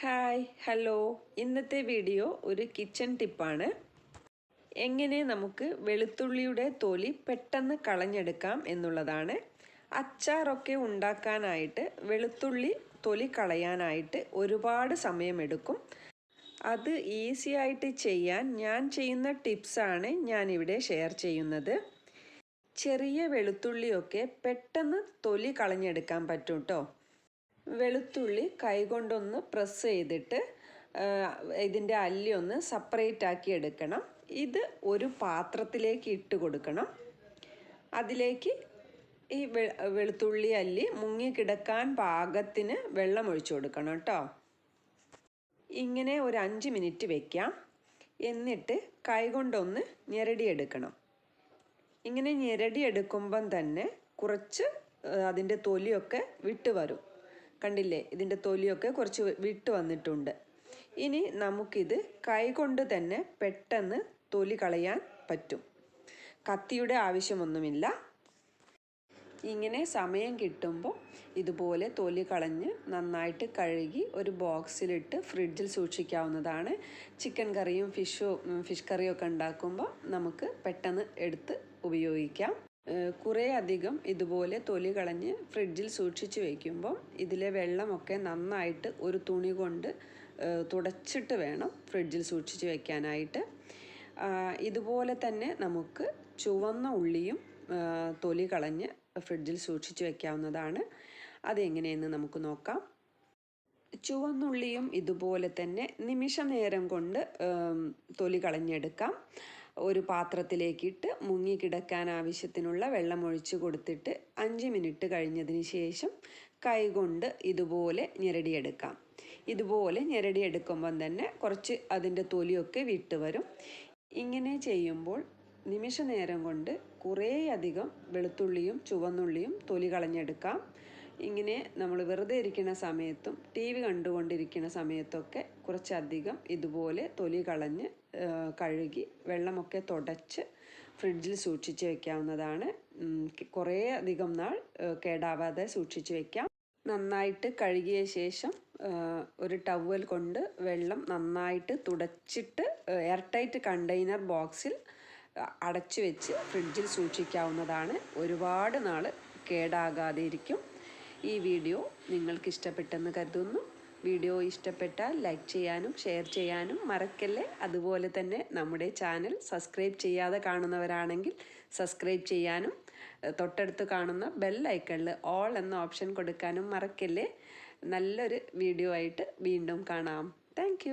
Hi hello. ഇന്നത്തെ video ഒരു kitchen ടിപ്പാണ്. എങ്ങനെ നമുക്ക് വെളുത്തുള്ളിയുടെ തൊലി പെട്ടെന്ന് കളഞ്ഞെടുക്കാം എന്നുള്ളതാണ്. അച്ചാറൊക്കെ ഉണ്ടാക്കാനായിട്ട് വെളുത്തുള്ളി തൊലി കളയാനായിട്ട് ഒരുപാട് സമയമെടുക്കും. അത് ഈസി ആയിട്ട് ചെയ്യാൻ ഞാൻ ചെയ്യുന്ന ടിപ്സാണ് ഞാനിവിടെ ഷെയർ ചെയ്യുന്നത്. ചെറിയ വെളുത്തുള്ളിയൊക്കെ പെട്ടെന്ന് തൊലി കളഞ്ഞെടുക്കാൻ പറ്റും കേട്ടോ വെളുത്തുള്ളി കൈകൊണ്ടൊന്ന് പ്രസ് ചെയ്തിട്ട് ഇതിന്റെ അല്ലി ഒന്ന് സെപ്പറേറ്റ് ആക്കി എടുക്കണം. ഇത് ഒരു പാത്രത്തിലേക്ക് ഇട്ട് കൊടുക്കണം. അതിലേക്ക് ഈ വെളുത്തുള്ളി അല്ലി മുങ്ങിക്കിടക്കാൻ പാകത്തിന് വെള്ളം ഒഴിച്ചു കൊടുക്കണം കേട്ടോ. ഇങ്ങനെ ഒരു അഞ്ച് മിനിറ്റ് വെക്കാം. എന്നിട്ട് കൈകൊണ്ടൊന്ന് ഞെരടിയെടുക്കണം ഇങ്ങനെ ഞെരടിയെടുക്കുമ്പം തന്നെ കുറച്ച് അതിന്റെ തൊലിയൊക്കെ വിട്ടു വരും. കണ്ടില്ലേ? ഇതിന്റെ തൊലിയൊക്കെ കുറച്ച് വിട്ട് വന്നിട്ടുണ്ട്. ഇനി നമുക്കിത് കൈകൊണ്ട് തന്നെ പെട്ടെന്ന് തൊലി കളയാൻ പറ്റും. കത്തിയുടെ ആവശ്യമൊന്നുമില്ല. ഇങ്ങനെ സമയം കിട്ടുമ്പോൾ ഇതുപോലെ തൊലി കളഞ്ഞ് നന്നായിട്ട് കഴുകി ഒരു ബോക്സിലിട്ട് ഫ്രിഡ്ജിൽ സൂക്ഷിക്കാവുന്നതാണ്. ചിക്കൻ കറിയും ഫിഷും ഫിഷ് കറിയൊക്കെ ഉണ്ടാക്കുമ്പോൾ നമുക്ക് പെട്ടെന്ന് എടുത്ത് ഉപയോഗിക്കാം. കുറേ അധികം ഇതുപോലെ തൊലി കളഞ്ഞ് ഫ്രിഡ്ജിൽ സൂക്ഷിച്ച് വെക്കുമ്പോൾ ഇതിലെ വെള്ളമൊക്കെ നന്നായിട്ട് ഒരു തുണി കൊണ്ട് തുടച്ചിട്ട് വേണം ഫ്രിഡ്ജിൽ സൂക്ഷിച്ച് വയ്ക്കാനായിട്ട് ഇതുപോലെ തന്നെ നമുക്ക് ചുവന്ന ഉള്ളിയും തൊലി കളഞ്ഞ് ഫ്രിഡ്ജിൽ സൂക്ഷിച്ച് വയ്ക്കാവുന്നതാണ് അതെങ്ങനെയെന്ന് നമുക്ക് നോക്കാം. ചുവന്നുള്ളിയും ഇതുപോലെ തന്നെ നിമിഷ നേരം കൊണ്ട് തൊലി കളഞ്ഞെടുക്കാം. ഒരു പാത്രത്തിലേക്കിട്ട് മുങ്ങിക്കിടക്കാൻ ആവശ്യത്തിനുള്ള വെള്ളം ഒഴിച്ച് കൊടുത്തിട്ട് അഞ്ച് മിനിറ്റ് കഴിഞ്ഞതിന് ശേഷം കൈകൊണ്ട് ഇതുപോലെ ഞെരടിയെടുക്കാം. ഇതുപോലെ ഞെരടിയെടുക്കുമ്പം തന്നെ കുറച്ച് അതിന്റെ തൊലിയൊക്കെ വിട്ട് വരും. ഇങ്ങനെ ചെയ്യുമ്പോൾ നിമിഷ നേരം കൊണ്ട് കുറേയധികം വെളുത്തുള്ളിയും ചുവന്നുള്ളിയും തൊലി കളഞ്ഞെടുക്കാം. ഇങ്ങനെ നമ്മൾ വെറുതെ ഇരിക്കുന്ന സമയത്തും ടി വി കണ്ടുകൊണ്ടിരിക്കുന്ന സമയത്തൊക്കെ കുറച്ചധികം ഇതുപോലെ തൊലി കളഞ്ഞ് കഴുകി വെള്ളമൊക്കെ തുടച്ച് ഫ്രിഡ്ജിൽ സൂക്ഷിച്ച് വെക്കാവുന്നതാണ്. കുറേ അധികം നാൾ കേടാവാതെ സൂക്ഷിച്ച് വെക്കാം. നന്നായിട്ട് കഴുകിയ ശേഷം ഒരു ടവൽ കൊണ്ട് വെള്ളം നന്നായിട്ട് തുടച്ചിട്ട് എയർ ടൈറ്റ് കണ്ടെയ്നർ ബോക്സിൽ അടച്ചു വെച്ച് ഫ്രിഡ്ജിൽ സൂക്ഷിക്കാവുന്നതാണ്. ഒരുപാട് നാൾ കേടാകാതെ ഇരിക്കും. ഈ വീഡിയോ നിങ്ങൾക്ക് ഇഷ്ടപ്പെട്ടെന്ന് കരുതുന്നു. വീഡിയോ ഇഷ്ടപ്പെട്ടാൽ ലൈക്ക് ചെയ്യാനും ഷെയർ ചെയ്യാനും മറക്കല്ലേ? അതുപോലെ തന്നെ നമ്മുടെ ചാനൽ സബ്സ്ക്രൈബ് ചെയ്യാതെ കാണുന്നവരാണെങ്കിൽ സബ്സ്ക്രൈബ് ചെയ്യാനും തൊട്ടടുത്ത് കാണുന്ന ബെൽ ഐക്കണിൽ ഓൾ എന്ന ഓപ്ഷൻ കൊടുക്കാനും മറക്കല്ലേ? നല്ലൊരു വീഡിയോ ആയിട്ട് വീണ്ടും കാണാം. താങ്ക്